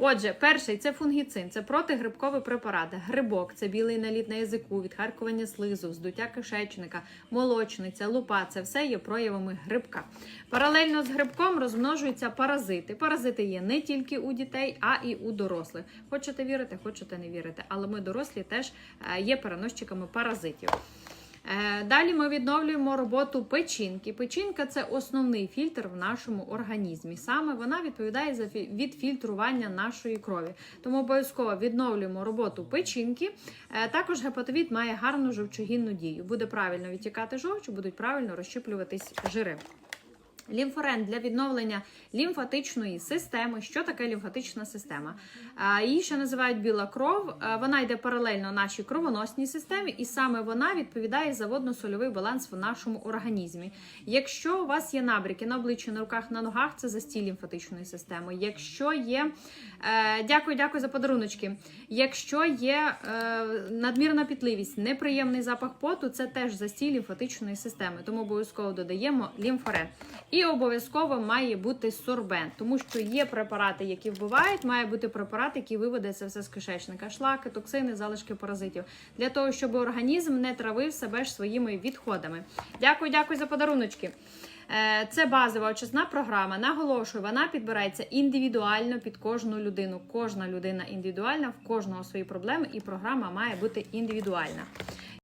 Отже, перший це фунгіцин, це протигрибковий препарат. Грибок це білий наліт на язику, відхаркування слизу, здуття кишечника, молочниця, лупа це все є проявами грибка. Паралельно з грибком розмножуються паразити. Паразити є не тільки у дітей, а і у дорослих. Хочете вірити, хочете не вірити. Але ми дорослі теж е, є переносчиками паразитів. Е, Далі ми відновлюємо роботу печінки. Печінка це основний фільтр в нашому організмі. Саме вона відповідає за відфільтрування нашої крові. Тому обов'язково відновлюємо роботу печінки. Е, Також гепатовід має гарну жовчогінну дію. Буде правильно відтікати жовч, будуть правильно розщіплюватись жири. Лімфорен для відновлення лімфатичної системи. Що таке лімфатична система? Її ще називають біла кров. Вона йде паралельно нашій кровоносній системі, і саме вона відповідає за водно-сольовий баланс в нашому організмі. Якщо у вас є набряки на обличчі, на руках, на ногах, це застій лімфатичної системи. Якщо є е, дякую, дякую за подаруночки. Якщо є е, надмірна пітливість, неприємний запах поту, це теж застій лімфатичної системи. Тому обов'язково додаємо лімфорен. І обов'язково має бути сорбент, тому що є препарати, які вбивають, має бути препарат, який виведе це все з кишечника, шлаки, токсини, залишки паразитів, для того, щоб організм не травив себе ж своїми відходами. Дякую, дякую за подаруночки. Е, Це базова очисна програма. Наголошую, вона підбирається індивідуально під кожну людину. Кожна людина індивідуальна, в кожного свої проблеми, і програма має бути індивідуальна.